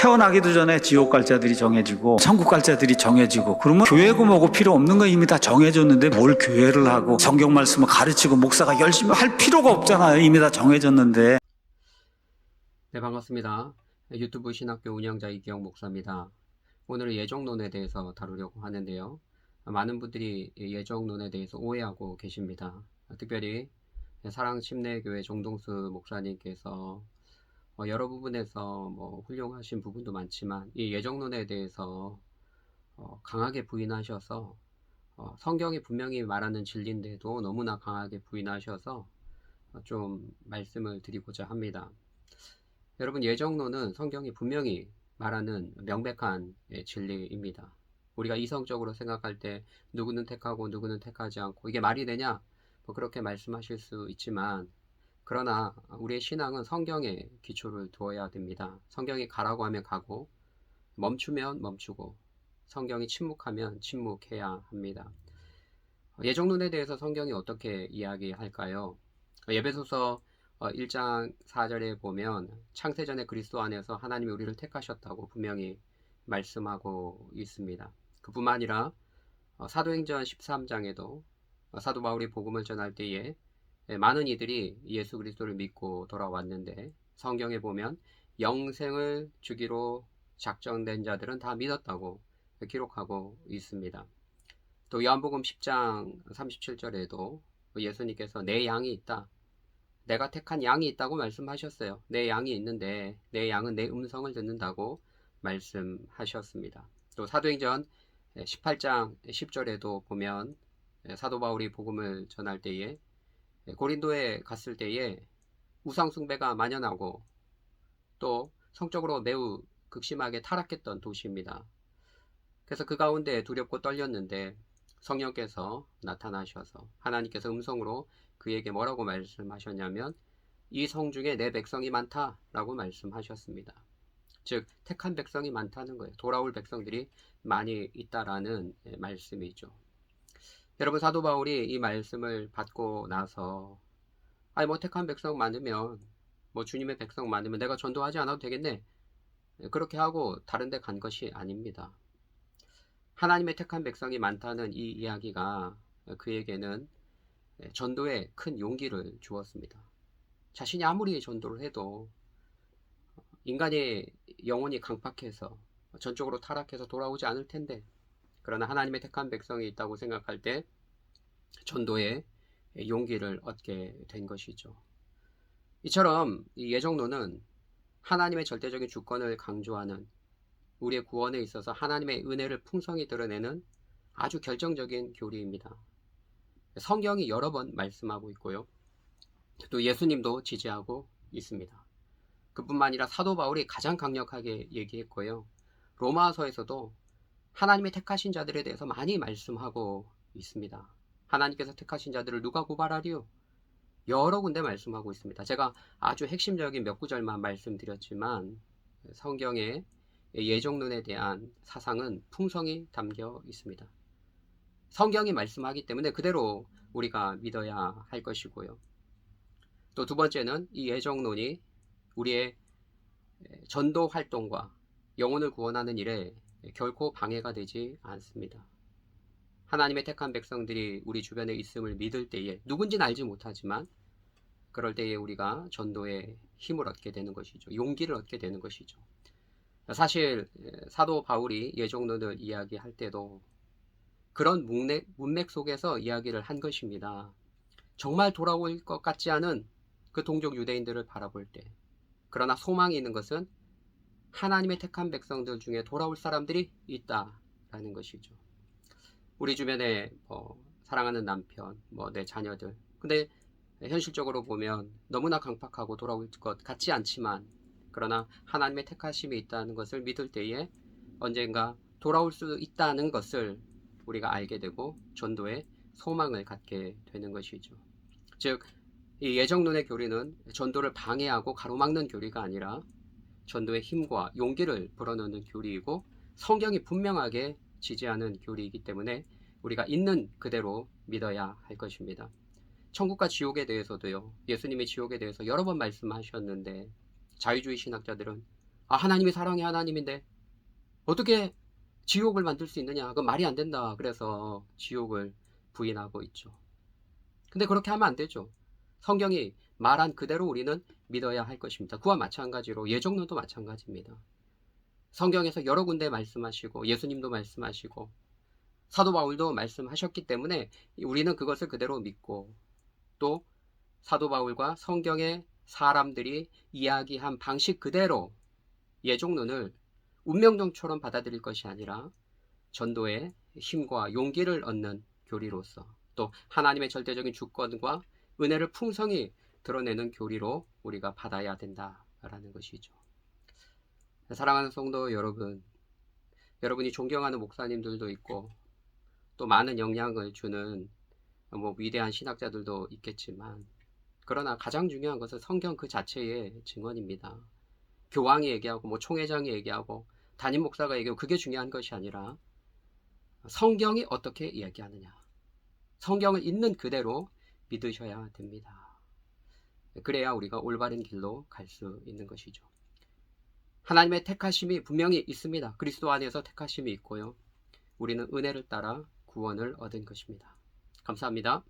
태어나기도 전에 지옥 갈 자들이 정해지고 천국 갈 자들이 정해지고 그러면 교회고 뭐고 필요 없는 거 이미 다 정해졌는데 뭘 교회를 하고 성경 말씀을 가르치고 목사가 열심히 할 필요가 없잖아요. 이미 다 정해졌는데 네, 반갑습니다. 유튜브 신학교 운영자 이기영 목사입니다. 오늘은 예정론에 대해서 다루려고 하는데요. 많은 분들이 예정론에 대해서 오해하고 계십니다. 특별히 사랑침례교회 정동수 목사님께서 어, 여러 부분에서 뭐 훌륭하신 부분도 많지만 이 예정론에 대해서 어, 강하게 부인하셔서 어, 성경이 분명히 말하는 진리인데도 너무나 강하게 부인하셔서 어, 좀 말씀을 드리고자 합니다. 여러분 예정론은 성경이 분명히 말하는 명백한 예, 진리입니다. 우리가 이성적으로 생각할 때 누구는 택하고 누구는 택하지 않고 이게 말이 되냐? 뭐 그렇게 말씀하실 수 있지만 그러나 우리의 신앙은 성경에 기초를 두어야 됩니다. 성경이 가라고 하면 가고 멈추면 멈추고 성경이 침묵하면 침묵해야 합니다. 예정론에 대해서 성경이 어떻게 이야기할까요? 예배소서 1장 4절에 보면 창세전에 그리스도 안에서 하나님이 우리를 택하셨다고 분명히 말씀하고 있습니다. 그뿐만 아니라 어, 사도행전 13장에도 사도 바울이 복음을 전할 때에 많은 이들이 예수 그리스도를 믿고 돌아왔는데 성경에 보면 영생을 주기로 작정된 자들은 다 믿었다고 기록하고 있습니다. 또 요한복음 10장 37절에도 예수님께서 내 양이 있다. 내가 택한 양이 있다고 말씀하셨어요. 내 양이 있는데 내 양은 내 음성을 듣는다고 말씀하셨습니다. 또 사도행전 18장 10절에도 보면 사도 바울이 복음을 전할 때에 고린도에 갔을 때에 우상 숭배가 만연하고 또 성적으로 매우 극심하게 타락했던 도시입니다. 그래서 그 가운데 두렵고 떨렸는데 성령께서 나타나셔서 하나님께서 음성으로 그에게 뭐라고 말씀하셨냐면 이 성 중에 내 백성이 많다라고 말씀하셨습니다. 즉 택한 백성이 많다는 거예요. 돌아올 백성들이 많이 있다라는 말씀이죠. 여러분 사도 바울이 이 말씀을 받고 나서 아니 뭐 택한 백성 많으면 뭐 주님의 백성 많으면 내가 전도하지 않아도 되겠네. 그렇게 하고 다른 데 간 것이 아닙니다. 하나님의 택한 백성이 많다는 이 이야기가 그에게는 전도에 큰 용기를 주었습니다. 자신이 아무리 전도를 해도 인간의 영혼이 강팍해서 전적으로 타락해서 돌아오지 않을 텐데 그러나 하나님의 택한 백성이 있다고 생각할 때 전도에 용기를 얻게 된 것이죠. 이처럼 이 예정론은 하나님의 절대적인 주권을 강조하는 우리의 구원에 있어서 하나님의 은혜를 풍성히 드러내는 아주 결정적인 교리입니다. 성경이 여러 번 말씀하고 있고요. 또 예수님도 지지하고 있습니다. 그뿐만 아니라 사도 바울이 가장 강력하게 얘기했고요. 로마서에서도 하나님의 택하신 자들에 대해서 많이 말씀하고 있습니다. 하나님께서 택하신 자들을 누가 고발하리요? 여러 군데 말씀하고 있습니다. 제가 아주 핵심적인 몇 구절만 말씀드렸지만 성경의 예정론에 대한 사상은 풍성히 담겨 있습니다. 성경이 말씀하기 때문에 그대로 우리가 믿어야 할 것이고요. 또 두 번째는 이 예정론이 우리의 전도 활동과 영혼을 구원하는 일에 결코 방해가 되지 않습니다. 하나님의 택한 백성들이 우리 주변에 있음을 믿을 때에 누군지는 알지 못하지만 그럴 때에 우리가 전도에 힘을 얻게 되는 것이죠. 용기를 얻게 되는 것이죠. 사실 사도 바울이 예정론을 이야기할 때도 그런 문맥, 문맥 속에서 이야기를 한 것입니다. 정말 돌아올 것 같지 않은 그 동족 유대인들을 바라볼 때 그러나 소망이 있는 것은 하나님의 택한 백성들 중에 돌아올 사람들이 있다라는 것이죠. 우리 주변에 뭐 사랑하는 남편, 뭐 내 자녀들. 근데 현실적으로 보면 너무나 강팍하고 돌아올 것 같지 않지만 그러나 하나님의 택하심이 있다는 것을 믿을 때에 언젠가 돌아올 수 있다는 것을 우리가 알게 되고 전도에 소망을 갖게 되는 것이죠. 즉, 이 예정론의 교리는 전도를 방해하고 가로막는 교리가 아니라 전도의 힘과 용기를 불어넣는 교리이고 성경이 분명하게 지지하는 교리이기 때문에 우리가 있는 그대로 믿어야 할 것입니다. 천국과 지옥에 대해서도요. 예수님이 지옥에 대해서 여러 번 말씀하셨는데 자유주의 신학자들은 아, 하나님이 사랑의 하나님인데 어떻게 지옥을 만들 수 있느냐? 그건 말이 안 된다. 그래서 지옥을 부인하고 있죠. 근데 그렇게 하면 안 되죠. 성경이 말한 그대로 우리는 믿어야 할 것입니다. 그와 마찬가지로 예정론도 마찬가지입니다. 성경에서 여러 군데 말씀하시고 예수님도 말씀하시고 사도 바울도 말씀하셨기 때문에 우리는 그것을 그대로 믿고 또 사도 바울과 성경의 사람들이 이야기한 방식 그대로 예종론을 운명론처럼 받아들일 것이 아니라 전도의 힘과 용기를 얻는 교리로서 또 하나님의 절대적인 주권과 은혜를 풍성히 드러내는 교리로 우리가 받아야 된다라는 것이죠. 사랑하는 성도 여러분, 여러분이 존경하는 목사님들도 있고 또 많은 영향을 주는 뭐 위대한 신학자들도 있겠지만 그러나 가장 중요한 것은 성경 그 자체의 증언입니다. 교황이 얘기하고 뭐 총회장이 얘기하고 담임 목사가 얘기하고 그게 중요한 것이 아니라 성경이 어떻게 이야기하느냐. 성경을 있는 그대로 믿으셔야 됩니다. 그래야 우리가 올바른 길로 갈 수 있는 것이죠. 하나님의 택하심이 분명히 있습니다. 그리스도 안에서 택하심이 있고요. 우리는 은혜를 따라 구원을 얻은 것입니다. 감사합니다.